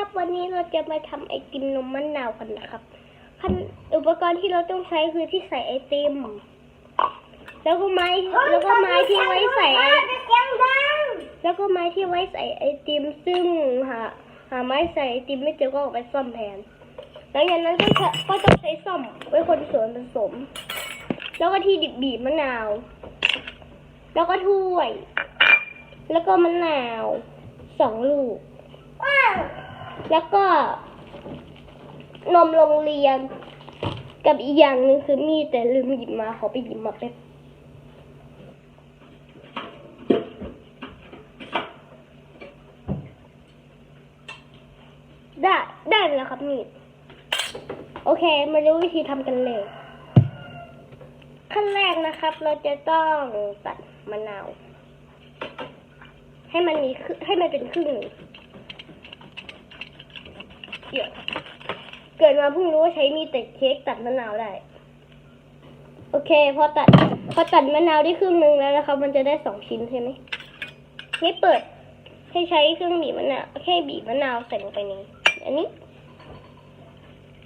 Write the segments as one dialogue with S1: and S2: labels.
S1: ครับวันนี้เราจะมาทำไอติมนมมะนาวกันนะครับขั้นอุปกรณ์ที่เราต้องใช้คือที่ใส่ไอติม แล้วก็ไม้แล้วก็ไม้ที่ไว้ใส่ไอแล้วก็ไม้ที่ไว้ใส่ไอติม ซึ่งหาหาไม้ใส่ไอติมไม่เจอก็เอาไปซ่อมแทนหลังจากนั้นก็ก็ต้องใช้ซ่อมไว้คนส่วนผสม แล้วก็ที่ดิบบีบมะนาว แล้วก็ถ้วย แล้วก็มะนาวสองลูก แล้วก็ นมโรงเรียน กับอีกอย่างหนึ่งคือมีดแต่ลืมหยิบมาขอไปหยิบมาแป๊บได้ได้แล้วครับมีด โอเค มารู้วิธีทำกันเลย ขั้นแรกนะครับ เราจะต้องตัดมะนาว ให้มันมีให้มันเป็นครึ่งหนึ่ง เดี๋ยวเกิดมาเพิ่งรู้ว่าใช้มีดตัดเค้กตัดมะนาวได้ โอเค พอตัด พอตัดมะนาวได้ครึ่งหนึ่งแล้วนะครับมันจะได้สองชิ้นใช่ไหมนี่เปิด ให้ใช้เครื่องบีบมะนาวแค่บีบมะนาวใส่ลงไปในอันนี้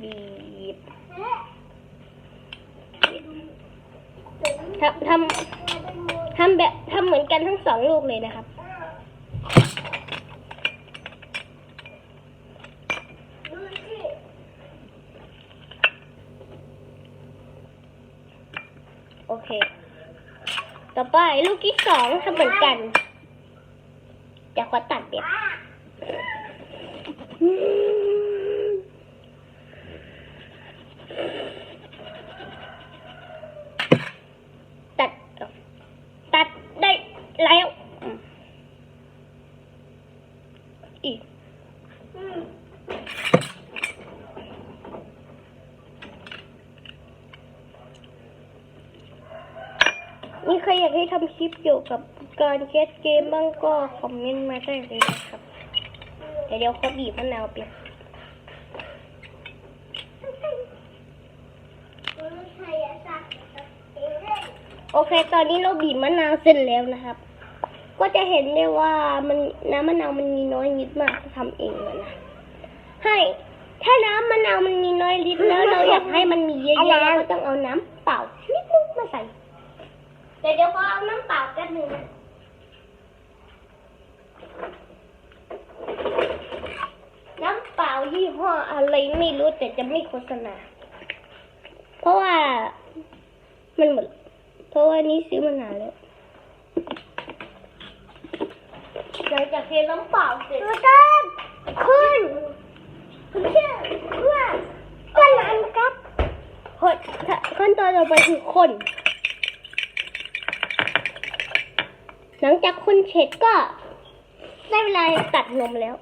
S1: บีบทำทำทำแบบทำเหมือนกันทั้งสองลูกเลยนะครับ เค ต่อไปลูกที่สองทำเหมือนกันจะขอตัดเด็บตัด ตัดได้แล้วอีก มีใครอยากให้ ทำคลิปเกี่ยวกับการแคสเกมบ้างก็คอมเมนต์มาได้เลยนะครับ เดี๋ยวเดี๋ยวเขาบีบมะนาวเปียกโอเค ตอนนี้เราบีบมะนาวเสร็จแล้วนะครับ ก็จะเห็นได้ว่ามันน้ำมะนาวมันมีน้อยนิดมากทำเองอะนะ ให้ถ้าน้ำมะนาวมันมีน้อยนิดแล้วเราอยากให้มันมีเยอะๆเราก็ต้องเอาน้ำเปล่านิดนึงมาใส่เดี๋ยวเดี๋ยวขอเอาน้ำเปล่าแป๊บหนึงนะน้ำเปล่ายี่ห้ออะไรไม่รู้แต่จะไม่โฆษณา เพราะว่ามันหมด เพราะว่านี้ซื้อมานานแล้วหลังจากเทน้ำเปล่าเสร็จขึ้นคุณเชื่อว่าก็น้ำครับคนขั้นตอนต่อไปคือคน หลังจากคนเช็ดก็ ได้เวลาตัดนมแล้ว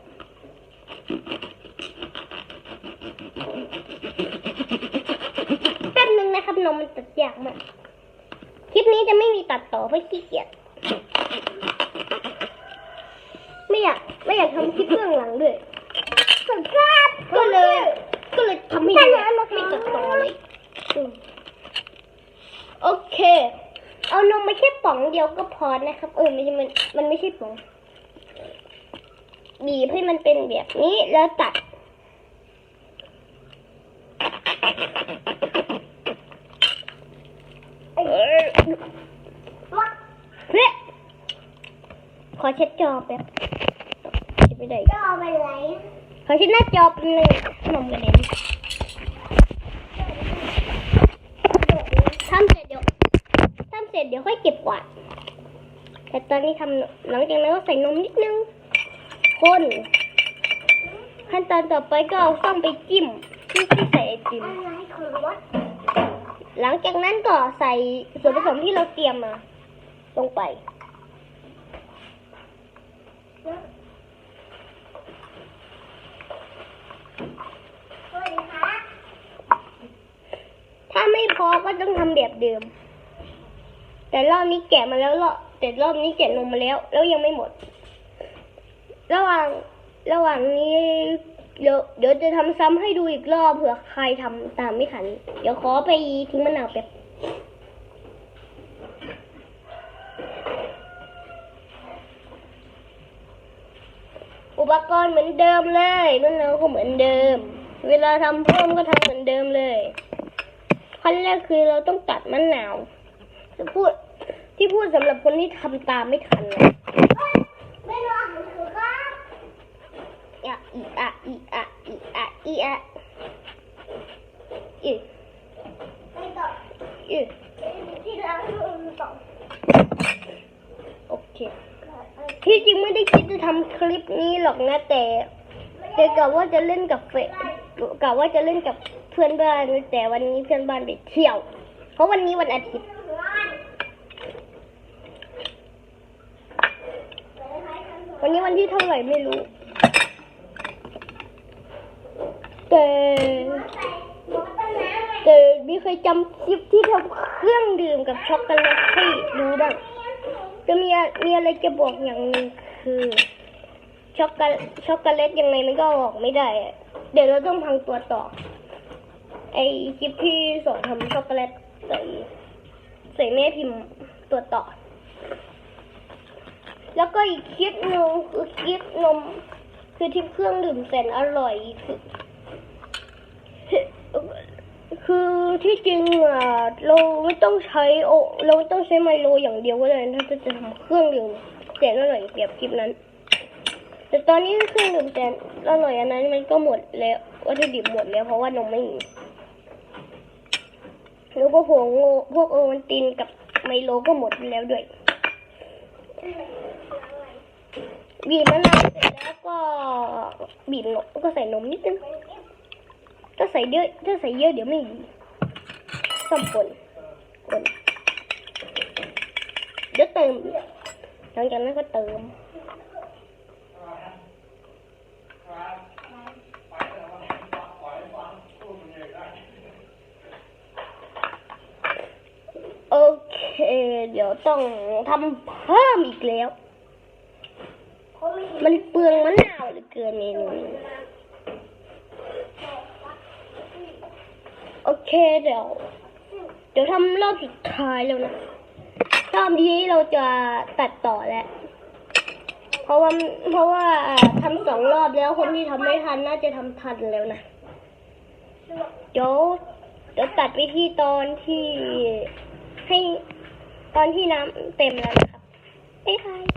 S1: แป๊บนึงนะครับนมมันตัดยากมาก คลิปนี้จะไม่มีตัดต่อเพราะขี้เกียจ ไม่อยากไม่อยากทำคลิปเบื้องหลังด้วยสุดยอดก็เลย ก็เลยทำให้ดูไม่ตัดต่อเลยอืมโอเค เอานมมาแค่ป๋องเดียวก็พอนะครับ เออมันมันมันไม่ใช่ป๋องบีบให้มันเป็นแบบนี้แล้วตัดเอ้ยเฮ้ยขอเช็ดจอแป๊บเช็ดไม่ได้
S2: จอไปไหน
S1: ขอเช็ดหน้าจอแป๊บนึงนมกระเด็นทำเสร็จเดี๋ยวทำเสร็จเดี๋ยวค่อยเก็บกวาด แต่ตอนนี้ทำหลังจากนั้นก็ใส่นมนิดนึง คน ขั้นตอนต่อไปก็เอาซ่อมไปจิ้มที่ที่ใส่ไอติมหลังจากนั้นก็ใส่ส่วนผสมที่เราเตรียมมา ลงไป ถ้าไม่พอก็ต้องทำแบบเดิม แต่รอบนี้แกะมาแล้วรอบแต่รอบนี้แกะนมมาแล้ว แล้วยังไม่หมด ระหว่างระหว่างนี้เดี๋ยวเดี๋ยวจะทำซ้ำให้ดูอีกรอบเผื่อใครทำตามไม่ทัน เดี๋ยวขอไปทิ้งมะนาวแป๊บอุปปกรณ์เหมือนเดิมเลยมะนาวก็เหมือนเดิม เวลาทำเพิ่มก็ทำเหมือนเดิมเลยขั้นแรกคือเราต้องตัดมะนาว จะพูดที่พูดสำหรับคนที่ทำตามไม่ทันนะ
S2: ไม่รอหนังสือครับ
S1: อะอีอะอีอะอีอะอีอะอี
S2: ไปต่อ
S1: อี
S2: ที่ร้านต่อ
S1: โอเคที่จริงไม่ได้คิดจะทำคลิปนี้หรอกนะแต่แต่กะว่าจะเล่นกับเฟกะว่าจะเล่นกับเพื่อนบ้านแต่วันนี้เพื่อนบ้านไปเที่ยว เพราะวันนี้วันอาทิตย์ วั นี้วันที่เท่าไหร่ไม่รู้ แต่แต่มีเคยจำคลิปที่ทำเครื่องดื่มกับช็อกโกแลตให้ดูบ้างจะมีอะมีอะไรจะบอกอย่างหนึ่งคือช็อกโกช็อกโกแลตยังไงมันก็ออกไม่ได้ เดี๋ยวเราต้องพังตัวต่อ ไอคลิปที่สอนทำช็อกโกแลตใส่ใส่แม่พิมพ์ตัวต่อ แล้วก็อีกคลิปหนึ่งคือคลิปนม คือที่เครื่องดื่มแสนอร่อยคือคือที่จริงอะเราไม่ต้องใช้โอเราไม่ต้องใช้ไมโลอย่างเดียวก็ได้ถ้าจะทำเครื่องดื่มแสนอร่อยแบบคลิปนั้น แต่ตอนนี้เครื่องดื่มแสนอร่อยอันนั้นมันก็หมดแล้ววัตถุดิบหมดแล้วเพราะว่านมไม่มีแล้วก็ผงโอพวกโอวัลตินกับไมโลก็หมดแล้วด้วย บีบมะนาวเสร็จแล้วก็บีบนมก็ใส่นมนิดนึงถ้าใส่เยอะถ้าใส่เยอะเดี๋ยวไม่ดีต้องคนคนเดี๋ยวเติมหลังจากนั้นก็เติมโอเค เดี๋ยวต้องทำเพิ่มอีกแล้ว มันเปลืองมะนาวเหลือเกินเมนูนี้โอเคเดี๋ยว เดี๋ยวทำรอบสุดท้ายแล้วนะรอบนี้เราจะตัดต่อแล้ว เพราะว่าเพราะว่าทำสองรอบแล้วคนที่ทำไม่ทันน่าจะทำทันแล้วนะเดี๋ยวเดี๋ยวตัดไปที่ตอนที่ให้ตอนที่น้ำเต็มแล้วนะครับบ๊ายบาย